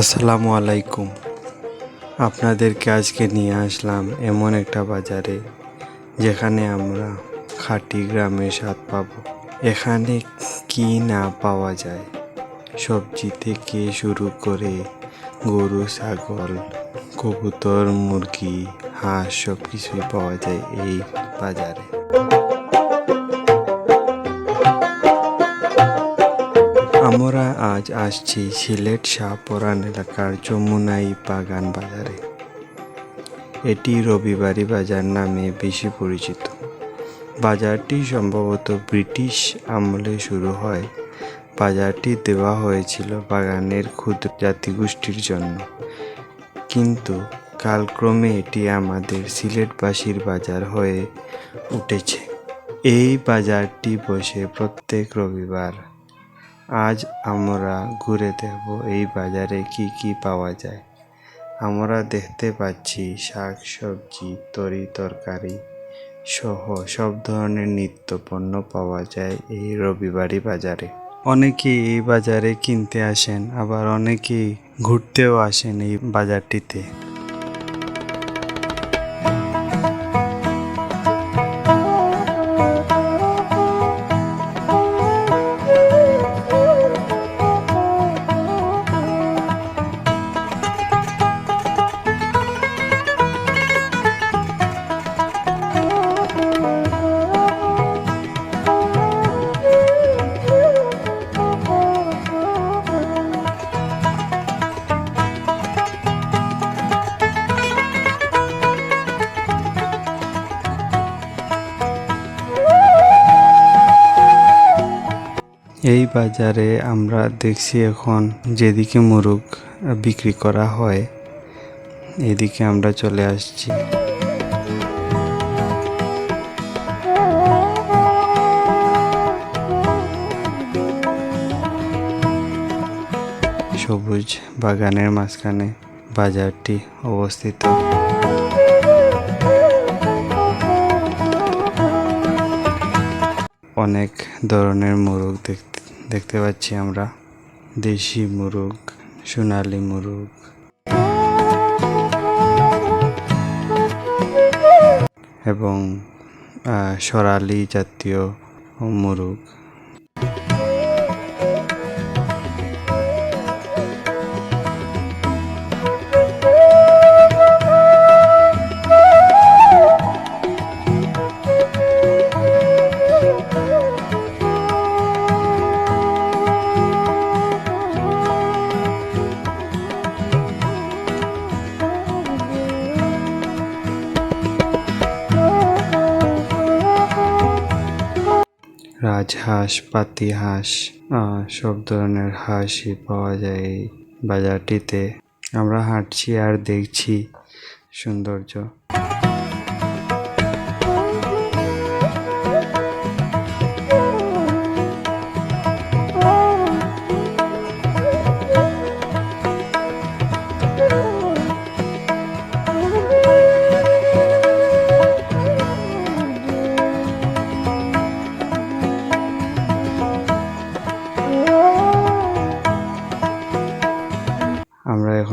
আসসালামু আলাইকুম। আপনাদেরকে আজকে নিয়ে আসলাম এমন একটা বাজারে, যেখানে আমরা খাঁটি গ্রামের স্বাদ পাব। এখানে কি না পাওয়া যায়? সবজি থেকে শুরু করে গরু, ছাগল, কবুতর, মুরগি, হাঁস সব কিছুই পাওয়া যায় এই বাজারে। আমরা আজ আসছি সিলেট শাহপরান এলাকার যমুনাই বাগান বাজারে। এটি রবিবারী বাজার নামে বেশি পরিচিত। বাজারটি সম্ভবত ব্রিটিশ আমলে শুরু হয়। বাজারটি দেওয়া হয়েছিল বাগানের ক্ষুদ্র জাতিগোষ্ঠীর জন্য। কিন্তু কালক্রমে এটি আমাদের সিলেটবাসীর বাজার হয়ে উঠেছে। এই বাজারটি বসে প্রত্যেক রবিবার আজ আমরা ঘুরে দেখব এই বাজারে কি কি পাওয়া যায়। আমরা দেখতে পাচ্ছি শাক সবজি তরি তরকারি সহ সব ধরনের নিত্য পণ্য পাওয়া যায় এই রবিবারই বাজারে। অনেকেই এই বাজারে কিনতে আসেন, আবার অনেকেই ঘুরতেও আসেন এই বাজারটিতে। এই বাজারে আমরা দেখছি এখন যেদিকে মুরগ বিক্রি করা হয়, এদিকে আমরা চলে আসছি। সবুজ বাগানের মাঝখানে বাজারটি অবস্থিত। অনেক ধরনের মোরগ দেখতে দেখতে পাচ্ছি আমরা। দেশি মুরগ সোনালি মুরগ। এবং সরালি জাতীয় মোরগ। রাজহাঁস পাতি হাঁস সব ধরনের হাঁসই পাওয়া যায় এই বাজারটিতে। আমরা হাঁটছি আর দেখছি সৌন্দর্য।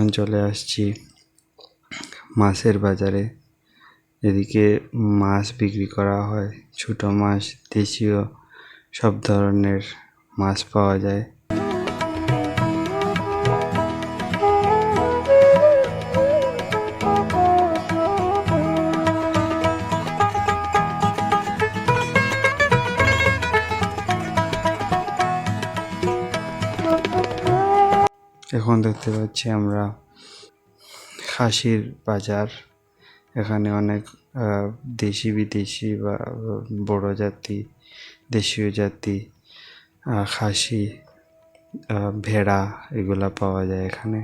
এখন চলে আসছি মাছের বাজারে। এদিকে মাছ বিক্রি করা হয়, ছোটো মাছ, দেশীয় সব ধরনের মাছ পাওয়া যায়। এখন দেখতে পাচ্ছি আমরা খাসির বাজার। এখানে অনেক দেশি বিদেশি বা, বড় জাতি, দেশীয় জাতি খাসি ভেড়া এগুলা পাওয়া যায় এখানে।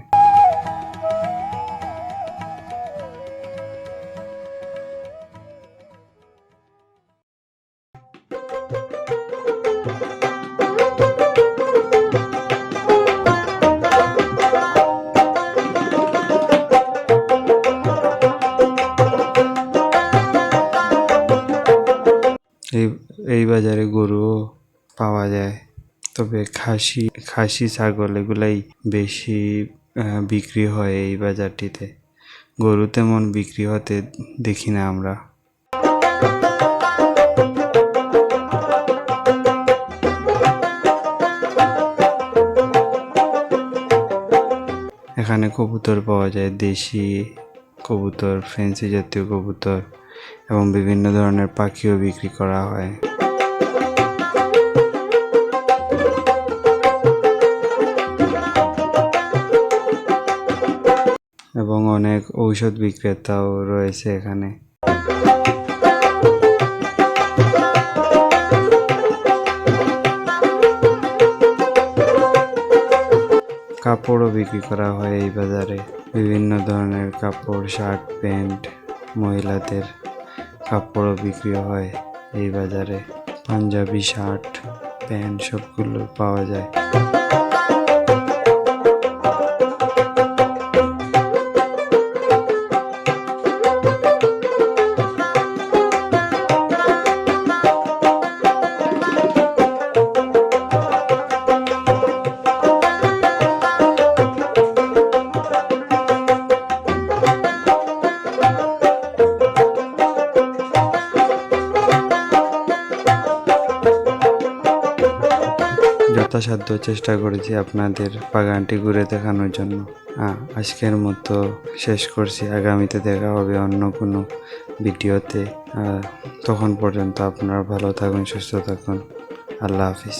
এই এই বাজারে গরুও পাওয়া যায়। তবে খাসি খাসি, ছাগল এগুলাই বেশি বিক্রি হয় এই বাজারটিতে। গরু তেমন বিক্রি হতে দেখি না আমরা। এখানে কবুতর পাওয়া যায়, দেশি কবুতর, ফ্যান্সি জাতীয় কবুতর। এবং বিভিন্ন ধরনের পাখিও বিক্রি করা হয়। এবং অনেক ঔষধ বিক্রেতাও রয়েছে এখানে। কাপড়ও বিক্রি করা হয় এই বাজারে। বিভিন্ন ধরনের কাপড়, শার্ট, প্যান্ট মহিলাদের। কাপড়ও বিক্রি হয় এই বাজারে। পাঞ্জাবি শার্ট প্যান্ট সবগুলো পাওয়া যায়। যথাসাধ্য চেষ্টা করেছি আপনাদের বাগানটি ঘুরে দেখানোর জন্য। আজকের মতো শেষ করছি। আগামীতে দেখা হবে অন্য কোনো ভিডিওতে। তখন পর্যন্ত আপনারা ভালো থাকুন, সুস্থ থাকুন। আল্লাহ হাফিজ।